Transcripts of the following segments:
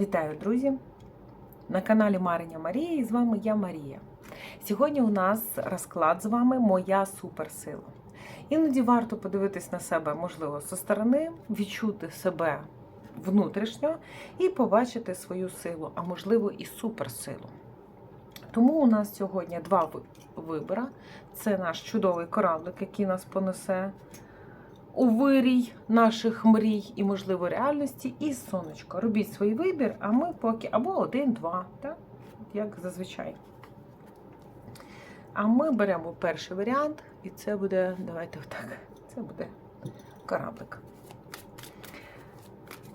Вітаю, друзі! На каналі Мариня Марія і з вами я Марія. Сьогодні у нас розклад з вами Моя суперсила. Іноді варто подивитись на себе, можливо, зі сторони, відчути себе внутрішньо і побачити свою силу, а можливо і суперсилу. Тому у нас сьогодні два ви- вибора. Це наш чудовий кораблик, який нас понесе у вирій наших мрій і, можливо, реальності, і сонечко. Робіть свій вибір, а ми поки або один, два, так? як зазвичай. А ми беремо перший варіант, і це буде, давайте отак, це буде кораблик.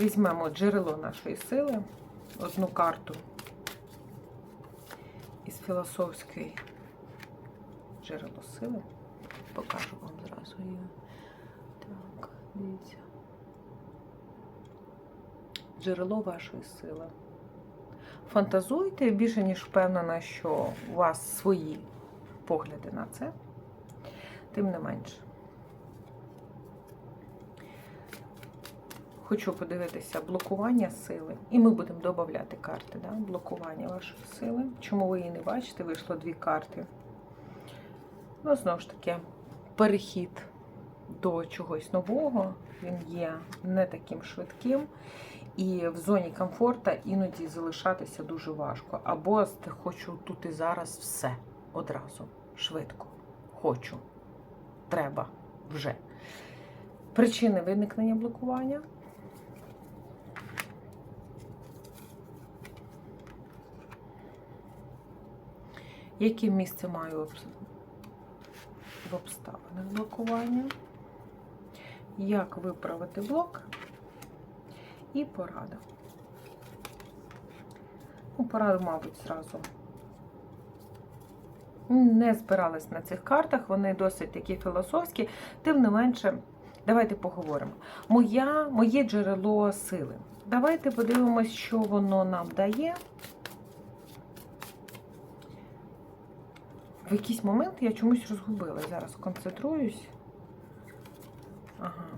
Візьмемо джерело нашої сили, одну карту із філософської джерело сили. Покажу вам зразу її. Дивіться. Джерело вашої сили. Фантазуйте, більше ніж впевнена, що у вас свої погляди на це. Тим не менше. Хочу подивитися блокування сили. І ми будемо додати карти, да? блокування вашої сили. Чому ви її не бачите? Вийшло дві карти. Ну, знову ж таки, перехід до чогось нового, він є не таким швидким, і в зоні комфорту іноді залишатися дуже важко. Або хочу тут і зараз все одразу, швидко. Хочу, треба вже. Причини виникнення блокування. Яке місце маю в обставинах блокування? Як виправити блок? І порада. Ну, пораду, мабуть, зразу. Не збиралась на цих картах, вони досить такі філософські, тим не менше, давайте поговоримо. Моя, моє джерело сили. Давайте подивимось, що воно нам дає. В якийсь момент я чомусь розгубилась. Зараз концентруюсь. Ага.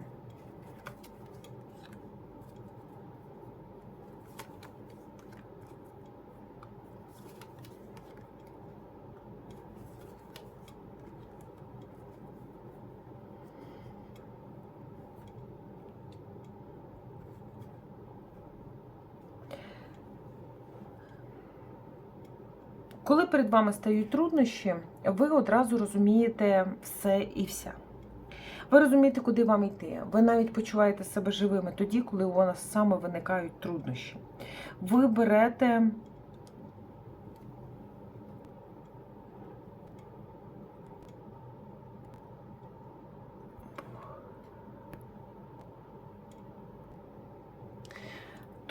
Коли перед вами стають труднощі, ви одразу розумієте все і вся. Ви розумієте, куди вам йти. Ви навіть почуваєте себе живими тоді, коли у вас саме виникають труднощі. Ви берете.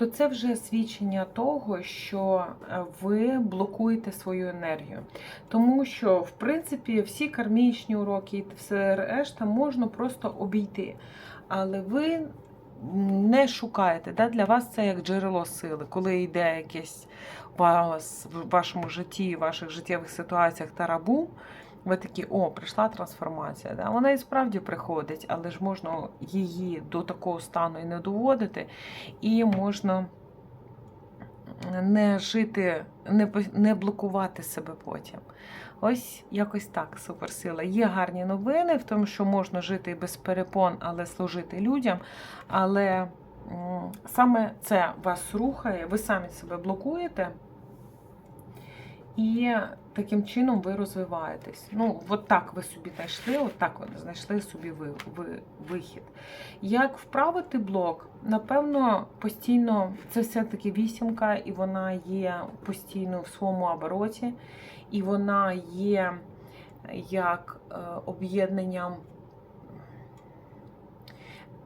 То це вже свідчення того, що е, ви блокуєте свою енергію. Тому що, в принципі, всі кармічні уроки і все решта можна просто обійти. Але ви не шукаєте. Да? Для вас це як джерело сили, коли йде якесь вас в вашому житті, в ваших життєвих ситуаціях тарабу. Ви такі, о, прийшла трансформація. Да? Вона і справді приходить, але ж можна її до такого стану і не доводити, і можна не жити, не, не блокувати себе потім. Ось якось так, суперсила. Є гарні новини в тому, що можна жити без перепон, але служити людям. Але саме це вас рухає, ви самі себе блокуєте. І таким чином ви розвиваєтесь. Ну, от так ви собі знайшли, от так ви знайшли собі ви, ви, вихід. Як вправити блок? Напевно, постійно це все-таки вісімка, і вона є постійно в своєму обороті, і вона є як е, об'єднанням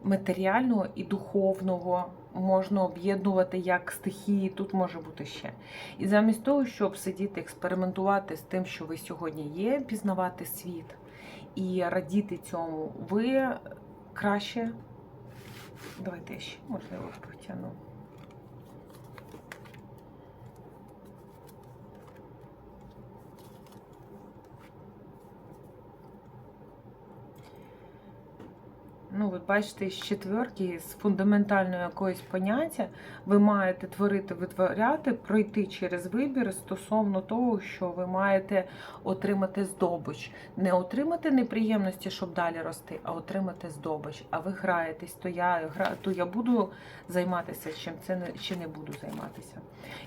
матеріального і духовного. Можна об'єднувати як стихії, тут може бути ще. І замість того, щоб сидіти, експериментувати з тим, що ви сьогодні є, пізнавати світ і радіти цьому, ви краще. Давайте я ще, можливо, потягну. Ну, от бачите, з четверки, з фундаментального якогось поняття, ви маєте творити, витворяти, пройти через вибір стосовно того, що ви маєте отримати здобич. Не отримати неприємності, щоб далі рости, а отримати здобич. А ви граєтесь, то я гра, то я буду займатися чим це не чи не буду займатися.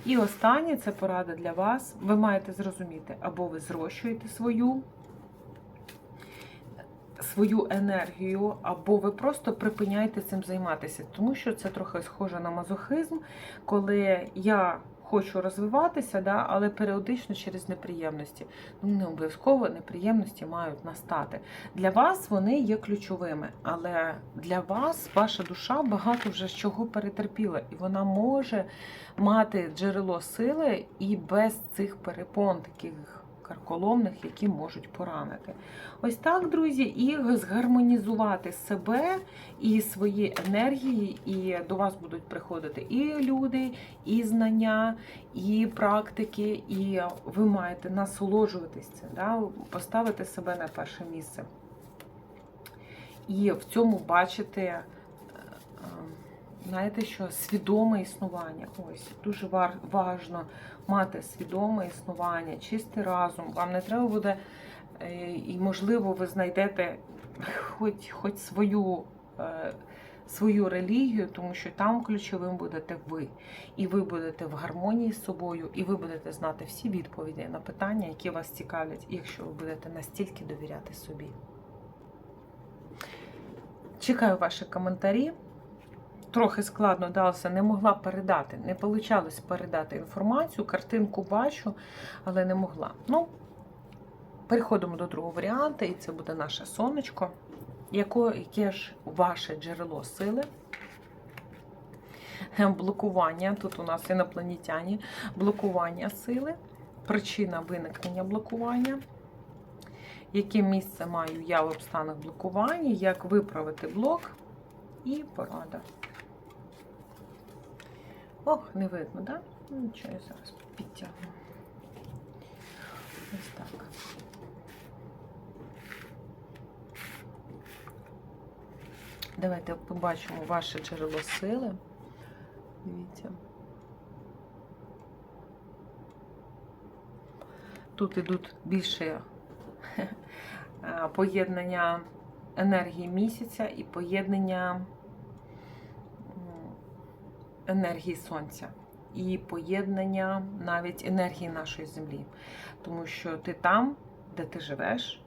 І останнє це порада для вас. Ви маєте зрозуміти, або ви зрощуєте свою свою енергію, або ви просто припиняєте цим займатися, тому що це трохи схоже на мазохизм, коли я хочу розвиватися, да, але періодично через неприємності. Ну, не обов'язково неприємності мають настати. Для вас вони є ключовими, але для вас ваша душа багато вже з чого перетерпіла, і вона може мати джерело сили і без цих перепон таких карколомних, які можуть поранити. Ось так, друзі, і згармонізувати себе і свої енергії, і до вас будуть приходити і люди, і знання, і практики, і ви маєте насолоджуватись цим, да? поставити себе на перше місце. І в цьому бачити, е, знаєте, що свідоме існування. Ось дуже важно мати свідоме існування, чистий разум. Вам не треба буде, е, і, можливо, ви знайдете хоч, хоч свою. е, Свою релігію, тому що там ключовим будете ви. І ви будете в гармонії з собою, і ви будете знати всі відповіді на питання, які вас цікавлять, якщо ви будете настільки довіряти собі. Чекаю ваші коментарі. Трохи складно далося, не могла передати, не вийшло передати інформацію, картинку бачу, але не могла. Ну, переходимо до другого варіанту, і це буде наше сонечко. Яко, яке ж ваше джерело сили? Блокування. Тут у нас інопланетяні, блокування сили, причина виникнення блокування. Яке місце маю я в обстанах блокування, як виправити блок і порада. Ох, не видно, так? Да? Нічого, я зараз підтягну. Ось так. Давайте побачимо ваше джерело сили. Дивіться. Тут ідуть більше поєднання енергії місяця і поєднання енергії сонця і поєднання навіть енергії нашої землі. Тому що ти там, де ти живеш,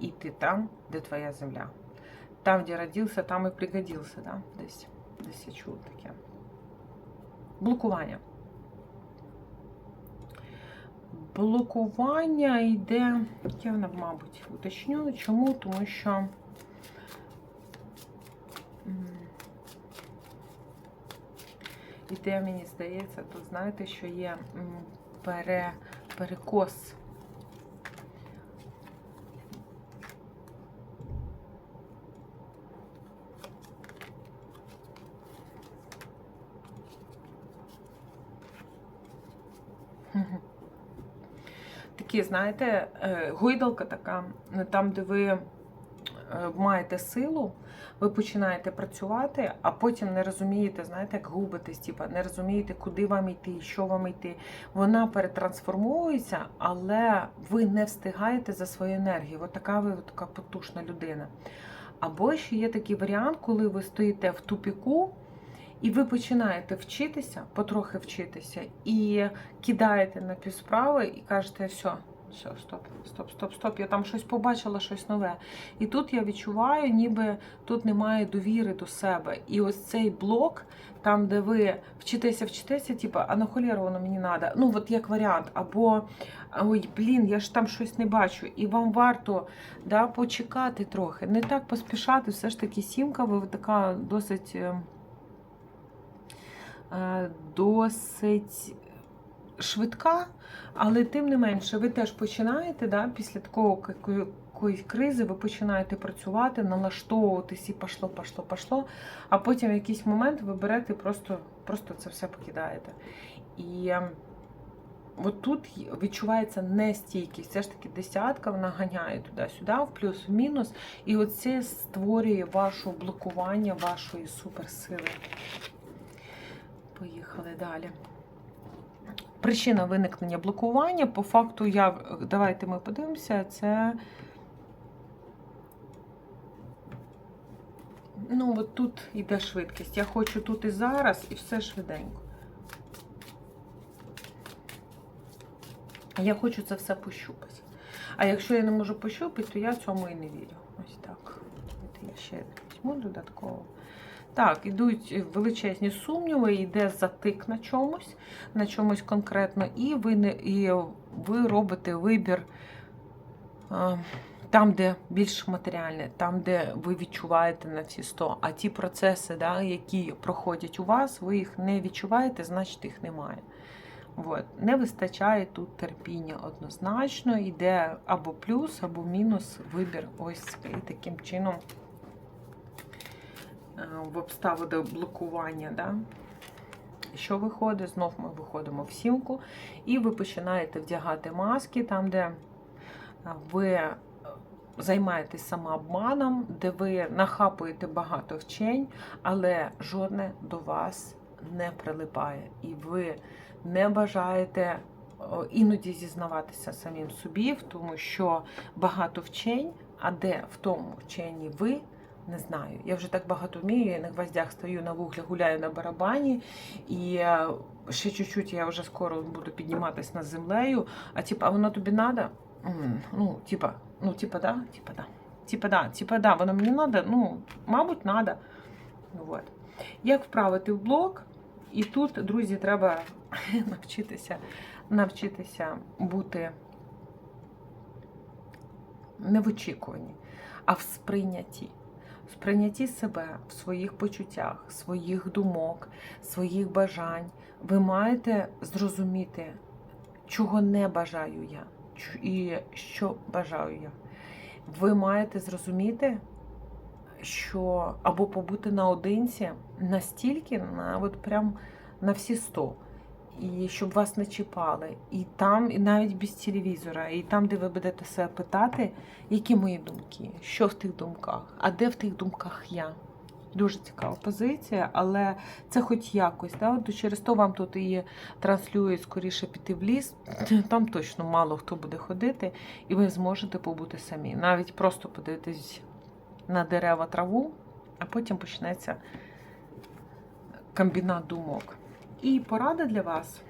і ти там, де твоя земля. Там, де родився, там і пригодився. Да? Десь, десь я чула таке. Блокування. Блокування йде, я, мабуть, уточню. Чому? Тому що. Іде, мені здається, тут знаєте, що є пере, перекос. Такі, знаєте, е, гойдалка така, там, де ви Е, маєте силу, ви починаєте працювати, а потім не розумієте, знаєте, як губитесь, типу, не розумієте, куди вам йти, що вам йти. Вона перетрансформується, але ви не встигаєте за свою енергію. От така ви така потужна людина. Або ще є такий варіант, коли ви стоїте в тупіку. І ви починаєте вчитися, потрохи вчитися, і кидаєте на півсправи, і кажете, все, все, стоп, стоп, стоп, стоп. Я там щось побачила, щось нове. І тут я відчуваю, ніби тут немає довіри до себе. І ось цей блок, там, де ви вчитеся, вчитеся, типу, а на воно мені треба. Ну, от як варіант, або ой, блін, я ж там щось не бачу. І вам варто да, почекати трохи. Не так поспішати, все ж таки сімка, ви така досить. Е, е, досить швидка, але тим не менше, ви теж починаєте да, після такого якоїсь кризи, ви починаєте працювати, налаштовуватись і пошло, пошло, пошло. А потім в якийсь момент ви берете просто, просто це все покидаєте. І ем, от тут відчувається нестійкість. Все ж таки десятка вона ганяє туди-сюди, в плюс, в мінус. І оце створює ваше блокування вашої суперсили. Поїхали далі. Причина виникнення блокування, по факту, я, давайте ми подивимося, це. Ну, от тут йде швидкість. Я хочу тут і зараз, і все швиденько. Я хочу це все пощупати. А якщо я не можу пощупати, то я цьому і не вірю. Ось так. Я ще візьму додатково. Так, ідуть величезні сумніви, йде затик на чомусь, на чомусь конкретно, і ви, не, і ви робите вибір е, там, де більш матеріальне, там, де ви відчуваєте на всі 100. А ті процеси, да, які проходять у вас, ви їх не відчуваєте, значить їх немає. От. Не вистачає тут терпіння однозначно, йде або плюс, або мінус вибір. Ось і таким чином в обставини блокування. Да? Що виходить? Знов ми виходимо в сімку, і ви починаєте вдягати маски там, де е, ви е, займаєтесь самообманом, де ви нахапуєте багато вчень, але жодне до вас не прилипає. І ви не бажаєте іноді зізнаватися самим собі, в тому що багато вчень, а де в тому вченні ви. Не знаю. Я вже так багато вмію, я на гвоздях стою на вуглях, гуляю на барабані, і е, ще чуть-чуть я вже скоро буду підніматися над землею. А типа, а воно тобі? М, Ну, типа, ну, типа, да, типа, да. Типа, да, типа, да, воно мені надо, ну, мабуть, надо. Вот. Як вправити в блок? І тут, друзі, треба навчитися, навчитися бути не в очікуванні, а в сприйнятті. В сприйнятті себе, в своїх почуттях, своїх думок, своїх бажань. Ви маєте зрозуміти, чого не бажаю я, і що бажаю я. Ви маєте зрозуміти, що або побути наодинці настільки, на от прям на всі 100. І щоб вас не чіпали. І там, і навіть без телевізора, і там, де ви будете себе питати, які мої думки, що в тих думках, а де в тих думках я. Дуже цікава позиція, але це хоч якось. Да? Через то вам тут і транслюють скоріше піти в ліс. Там точно мало хто буде ходити, і ви зможете побути самі. Навіть просто подивитись на дерева траву, а потім почнеться комбінат думок. І порада для вас.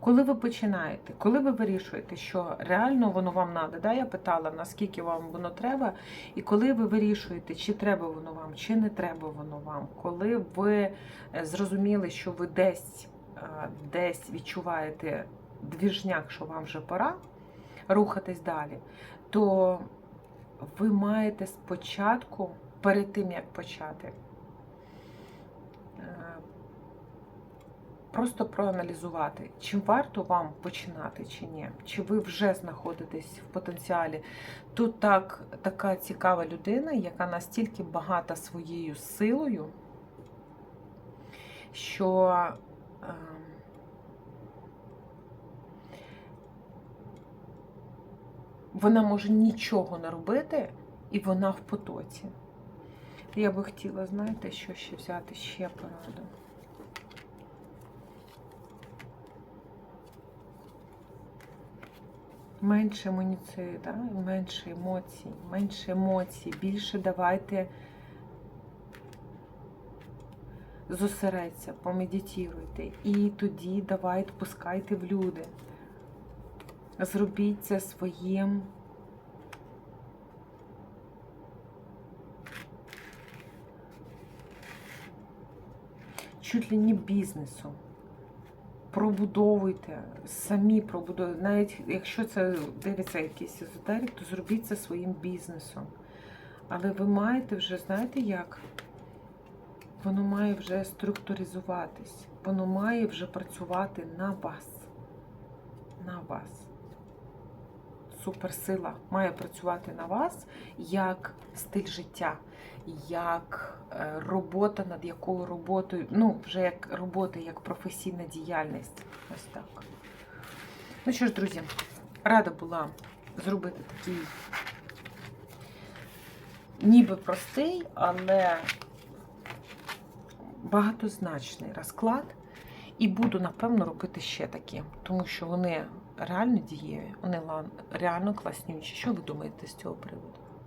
Коли ви починаєте, коли ви вирішуєте, що реально воно вам треба, да, я питала, наскільки вам воно треба, і коли ви вирішуєте, чи треба воно вам, чи не треба воно вам, коли ви е, зрозуміли, що ви десь, е, десь відчуваєте двіжняк, що вам вже пора рухатись далі, то ви маєте спочатку, перед тим як почати, е, просто проаналізувати, чи варто вам починати чи ні, чи ви вже знаходитесь в потенціалі. Тут так, така цікава людина, яка настільки багата своєю силою, що вона може нічого не робити, і вона в потоці. Я би хотіла, знаєте, що ще взяти ще пораду. Менше емоцій, да? менше емоцій, менше емоцій, більше давайте зосередься, помедитіруйте. І тоді давайте пускайте в люди. Зробіть це своїм чуть ли не бізнесом. Пробудовуйте, самі пробудовуйте. Навіть якщо це дивиться якийсь езотерик, то зробіть це своїм бізнесом. Але ви маєте вже, знаєте як? Воно має вже структуризуватись, воно має вже працювати на вас. На вас. Суперсила має працювати на вас як стиль життя, як е, робота над якою роботою, ну, вже як робота, як професійна діяльність. Ось так. Ну що ж, друзі, рада була зробити такий ніби простий, але багатозначний розклад. І буду, напевно, робити ще такі, тому що вони реально дієві, вони реально класнючі. Що ви думаєте з цього приводу?